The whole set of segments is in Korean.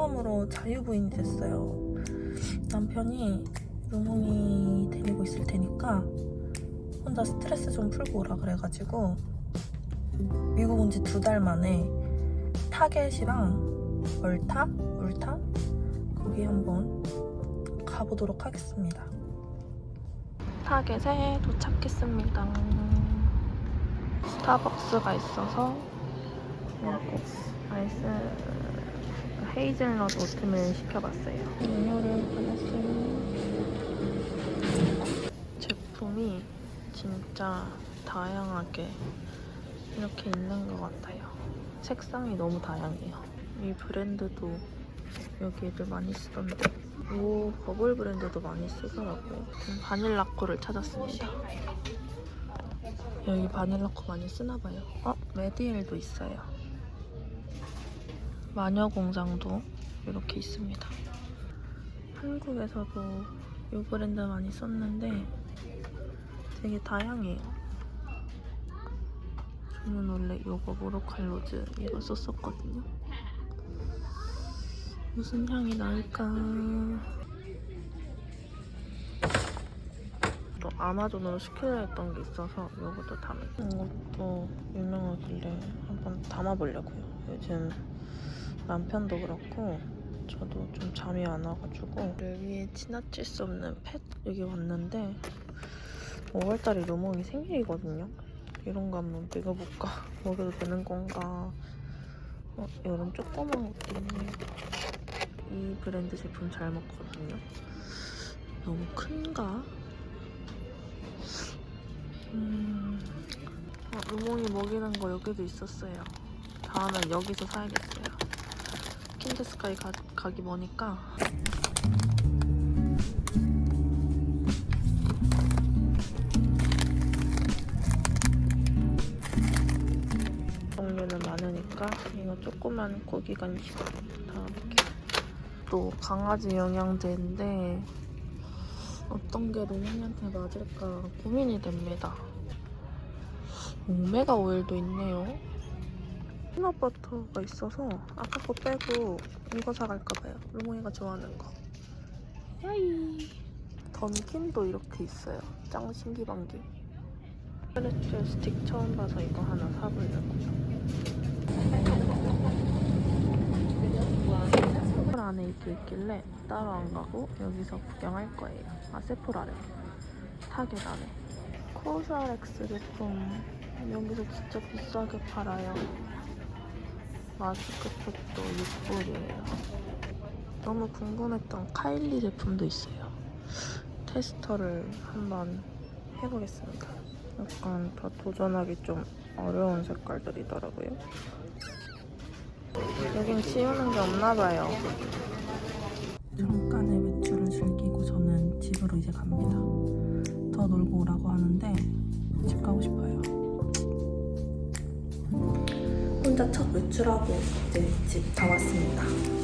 처음으로 자유부인이 됐어요. 남편이 루몽이 데리고 있을 테니까 혼자 스트레스 좀 풀고 오라 그래가지고 미국 온 지 두 달 만에 타겟이랑 얼타? 울타? 거기 한번 가보도록 하겠습니다. 타겟에 도착했습니다. 스타벅스가 있어서 아이스 헤이즐넛 오트밀 시켜봤어요. 음료를 받았어요. 제품이 진짜 다양하게 이렇게 있는 것 같아요. 색상이 너무 다양해요. 이 브랜드도 여기를 많이 쓰던데 오 버블 브랜드도 많이 쓰더라고요. 음, 바닐라코를 찾았습니다. 여기 바닐라코 많이 쓰나봐요. 어? 메디엘도 있어요. 마녀공장도 이렇게 있습니다. 한국에서도 이 브랜드 많이 썼는데 되게 다양해요. 저는 원래 이거 모로칼로즈 이거 썼었거든요. 무슨 향이 나을까? 또 아마존으로 시키려 했던 게 있어서 이것도 담을 이것도 유명하길래 한번 담아보려고요. 요즘 남편도 그렇고 저도 좀 잠이 안 와가지고 여기에 지나칠 수 없는 펫 여기 왔는데 5월달에 루몽이 생일이거든요. 이런 거 한번 먹여볼까? 먹여도 되는 건가? 어, 이런 조그만 것도 있네요. 이 브랜드 제품 잘 먹거든요. 너무 큰가? 음, 어, 루몽이 먹이는 거 여기도 있었어요. 다음엔 여기서 사야겠어요. 킨드 스카이 가, 가기 머니까 종류는 많으니까 이거 조그만 고기 간식 담아볼게요. 또 강아지 영양제인데 어떤 게 로망이한테 맞을까 고민이 됩니다. 오메가 오일도 있네요. 피넛 버터가 있어서 아까 거 빼고 이거 사갈까봐요. 루몽이가 좋아하는 거. 야이. 던킨도 이렇게 있어요. 짱 신기방기. 스트레스 스틱 처음 봐서 이거 하나 사보려고요. 세포라 안에 이렇게 있길래 따로 안 가고 여기서 구경할 거예요. 아 세포라래. 타겟 안에. 코스알엑스 제품 여기서 진짜 비싸게 팔아요. 마스크팩도 6불이에요. 너무 궁금했던 카일리 제품도 있어요. 테스터를 한번 해보겠습니다. 약간 더 도전하기 좀 어려운 색깔들이더라고요. 여긴 치우는 게 없나 봐요. 잠깐의 외출을 즐기고 저는 집으로 이제 갑니다. 더 놀고 오라고 하는데 집 가고 싶어요. 첫 외출하고 이제 집 다 왔습니다.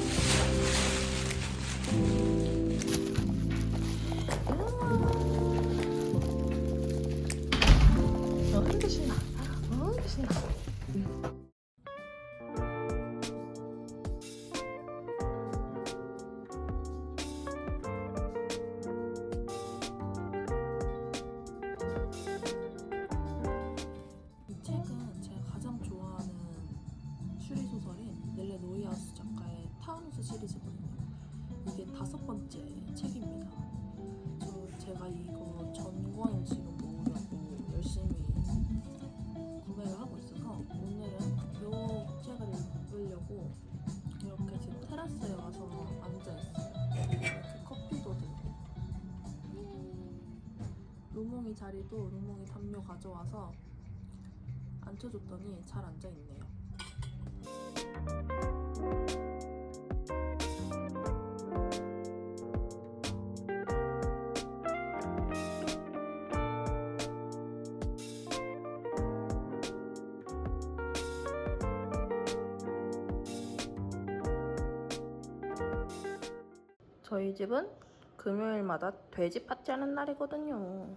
루몽이 자리도 루몽이 담요 가져와서 앉혀줬더니 잘 앉아 있네요. 저희 집은 금요일마다 돼지 파티하는 날이거든요.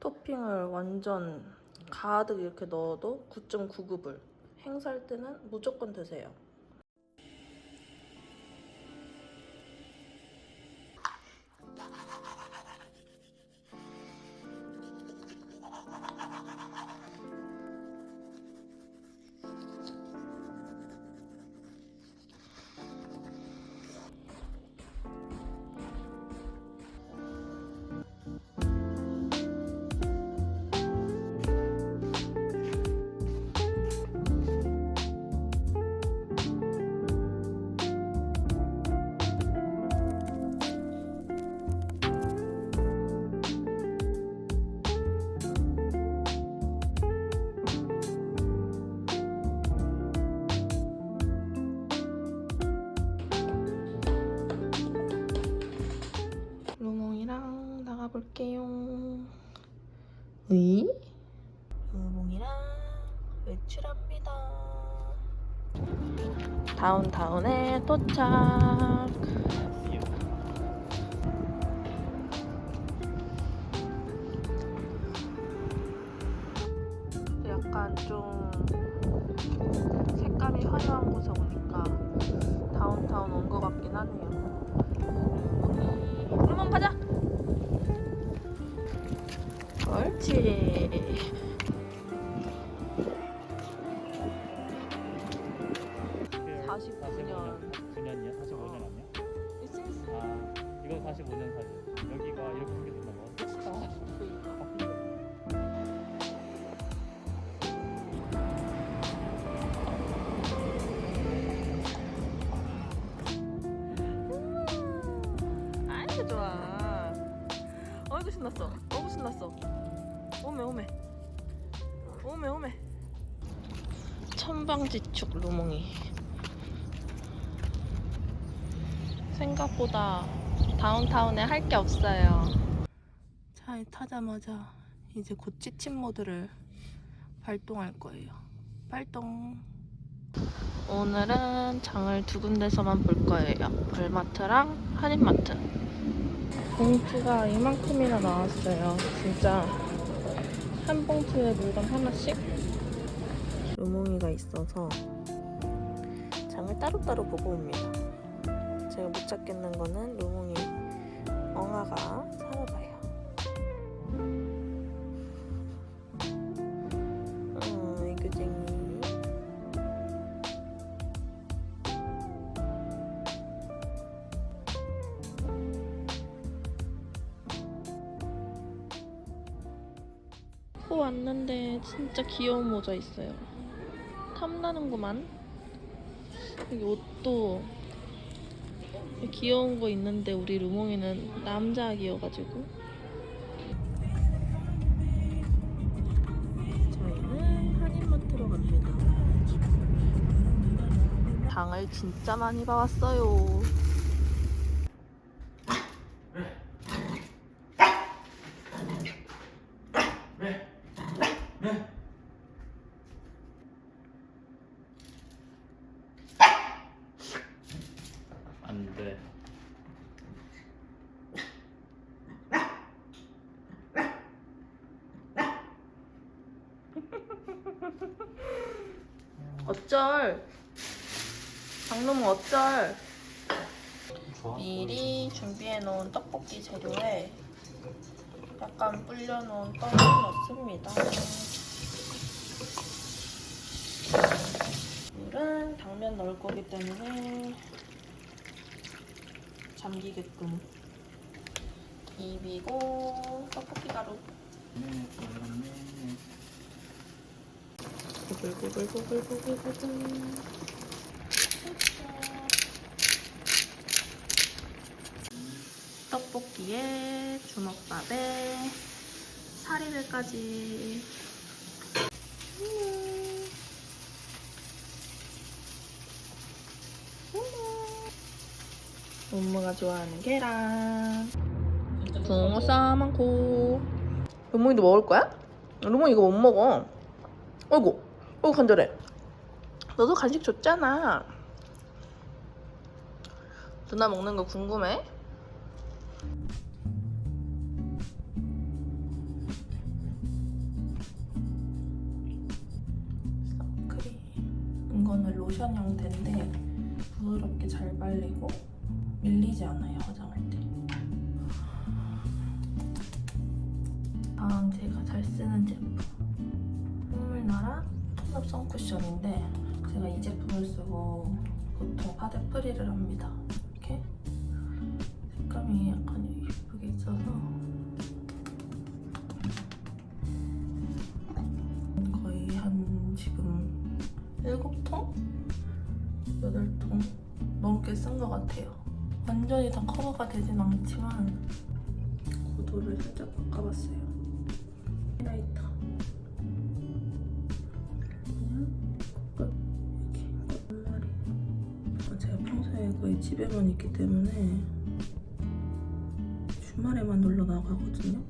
토핑을 완전 가득 이렇게 넣어도 9.99불. 행사할 때는 무조건 드세요. 으이? 우몽이랑 외출합니다. 다운타운에 도착. 약간 좀 색감이 화려한 곳에 오니까 다운타운 온 것 같긴 하네요. 옳지. 그 49년. 9년이야? 45년 아니야? 아 이거 45년 사진 여기가 이렇게 생겼나 봐 멋있다 아이고 좋아. 어이구 신났어. 너무 신났어. 오메 오메. 오메 오메. 천방지축 루몽이. 생각보다 다운타운에 할 게 없어요. 차에 타자마자 이제 곧 지침 모드를 발동할 거예요. 발동. 오늘은 장을 두 군데서만 볼 거예요. 벌마트랑 한인마트. 봉투가 이만큼이나 나왔어요. 진짜 한 봉투에 물건 하나씩? 루몽이가 있어서 장을 따로따로 보고 옵니다. 제가 못 찾겠는 거는 루몽이 엉아가 코 왔는데 진짜 귀여운 모자 있어요. 탐나는구만. 여기 옷도 귀여운 거 있는데 우리 루몽이는 남자 아기여가지고. 저희는 한인마트로 갑니다. 장을 진짜 많이 봐왔어요. 안돼 어쩔. 장놈은 어쩔. 미리 준비해 놓은 떡볶이 재료에 약간 불려 놓은 떡을 넣습니다. 물은 당면 넣을 거기 때문에 잠기게끔 비비고 떡볶이 가루 보글보글보글보글보글 떡볶이에 주먹밥에 사리들까지. 음. 엄마가 좋아하는 계란. 붕어 싸만고. 루몽이도 먹을 거야? 루몽이 이거 못 먹어. 어이구 어이구 간절해. 너도 간식 줬잖아. 누나 먹는 거 궁금해? 이거는 로션 형태인데 부드럽게 잘 발리고 밀리지 않아요 화장할 때. 다음 제가 잘 쓰는 제품 톤업 선쿠션인데 제가 이 제품을 쓰고 보통 파데 프리를 합니다 거의 집에만 있기 때문에 주말에만 놀러 나가거든요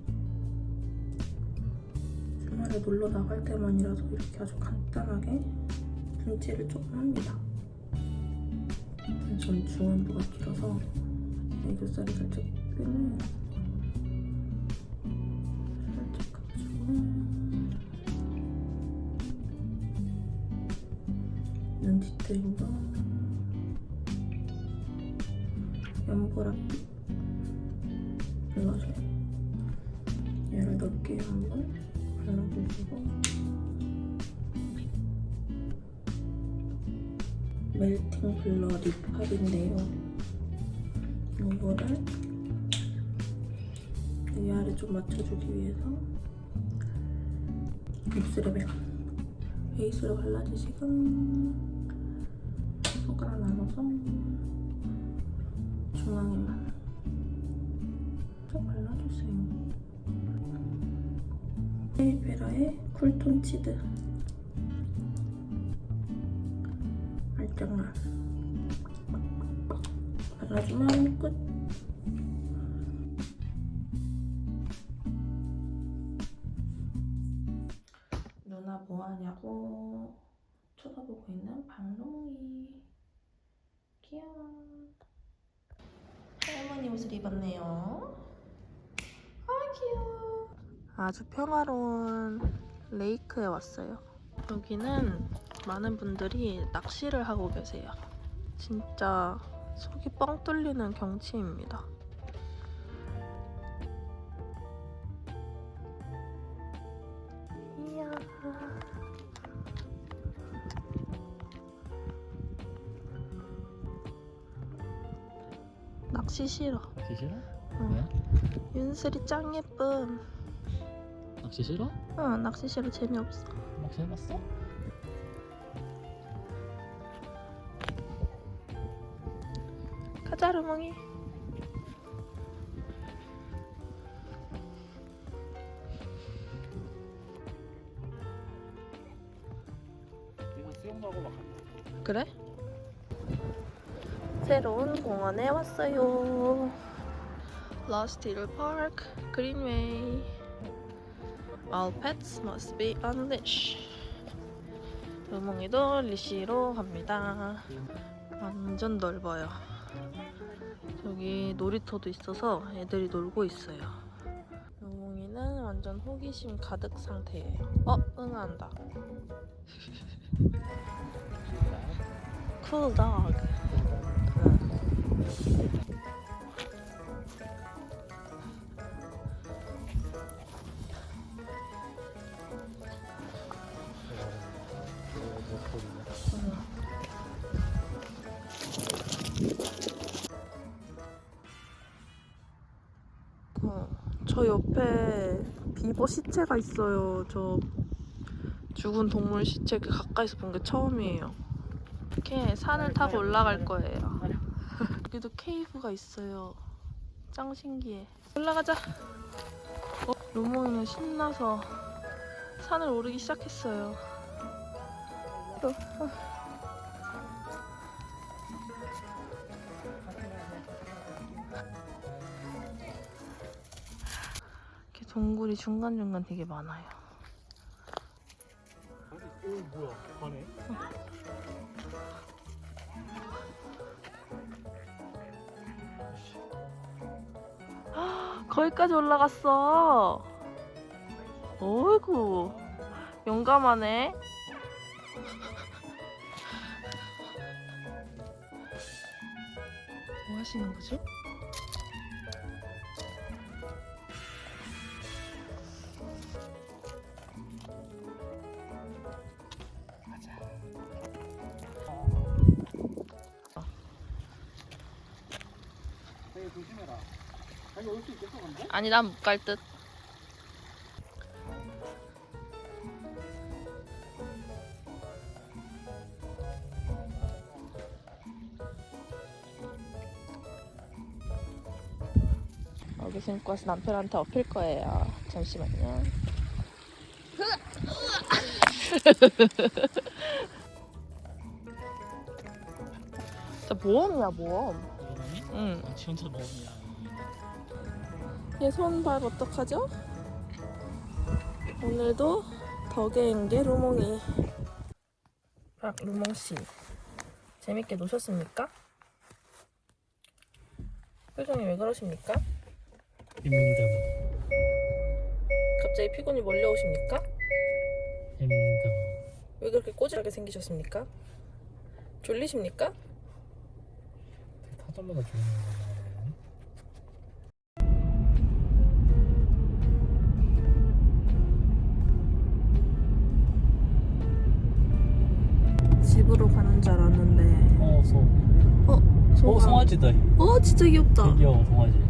주말에 놀러 나갈 때만이라서 이렇게 아주 간단하게 분칠을 조금 합니다. 전 중안부가 길어서 애교살이 살짝 빼면 살짝 가지고 눈 디테일도 연보라빛 블러셔 얘를 넓게 한번 발라주시고. 멜팅 블러 립팝인데요. 이거를 위아래 좀 맞춰주기 위해서 입술에 배- 베이스로 발라주시고 중앙에만 좀 발라주세요. 페리페라의 쿨톤 치드. 살짝만 발라주면 끝 아주 평화로운 레이크에 왔어요. 여기는 많은 분들이 낚시를 하고 계세요. 진짜 속이 뻥 뚫리는 경치입니다. 이야. 낚시 싫어. 낚시 싫어? 응. 윤슬이 짱 예쁨 낚시 싫어? 응 낚시 싫어 재미없어 낚시 해봤어? 가자 하네. 그래? 새로운 공원에 왔어요. Lost Hill Park, Greenway. All pets must be on leash. 루몽이도 리시로 갑니다. 완전 넓어요. 저기 놀이터도 있어서 애들이 놀고 있어요. 루몽이는 완전 호기심 가득 상태예요. 어, 응한다. Cool dog. 저 옆에 비버 시체가 있어요. 저 죽은 동물 시체 그 가까이서 본 게 처음이에요. 이렇게 산을 타고 올라갈 거예요. 여기도 케이브가 있어요. 짱 신기해. 올라가자. 어, 루몽이는 신나서 산을 오르기 시작했어요. 어, 동굴이 중간중간 되게 많아요. 오 뭐야? 가네. 거기까지 올라갔어. 어이구, 용감하네. 뭐 하시는 거죠? 자기 올수 있겠어 근데? 아니, 난 못 갈 듯. 여기 신고 와서 남편한테 업힐 거예요. 잠시만요. 진짜 모험이야, 모험. 응. 아, 진짜 너무야. 얘 손발 어떡하죠? 오늘도 덕에인게 루몽이. 아, 루몽 씨. 재밌게 노셨습니까? 표정이 왜 그러십니까? 예민이다 갑자기 피곤이 몰려오십니까? 예민이다 왜 그렇게 꼬질하게 생기셨습니까? 졸리십니까? 타자마자 죽는 거잖 알았는데 어 소. 어? 어 송아지다. 어 진짜 귀엽다. 귀여워 송아지.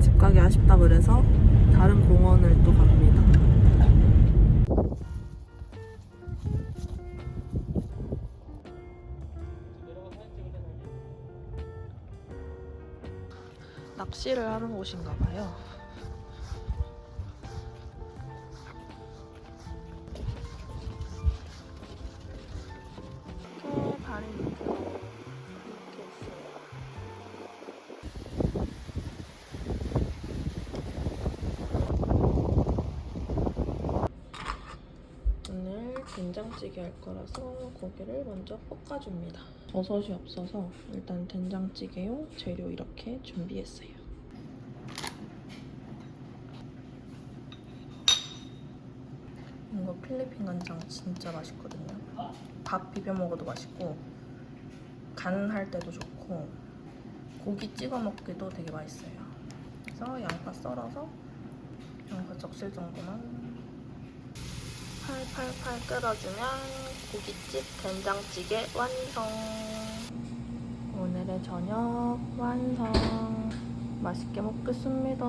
집 가기 아쉽다 그래서 다른 공원을 또 갑니다. 낚시를 하는 곳인가 봐요 된장찌개 할 거라서 고기를 먼저 볶아줍니다. 버섯이 없어서 일단 된장찌개용 재료 이렇게 준비했어요. 이거 필리핀 간장 진짜 맛있거든요. 밥 비벼 먹어도 맛있고 간할 때도 좋고 고기 찍어 먹기도 되게 맛있어요. 그래서 양파 썰어서 양파 적실 정도만 팔팔팔 끓여주면 고깃집 된장찌개 완성. 오늘의 저녁 완성. 맛있게 먹겠습니다.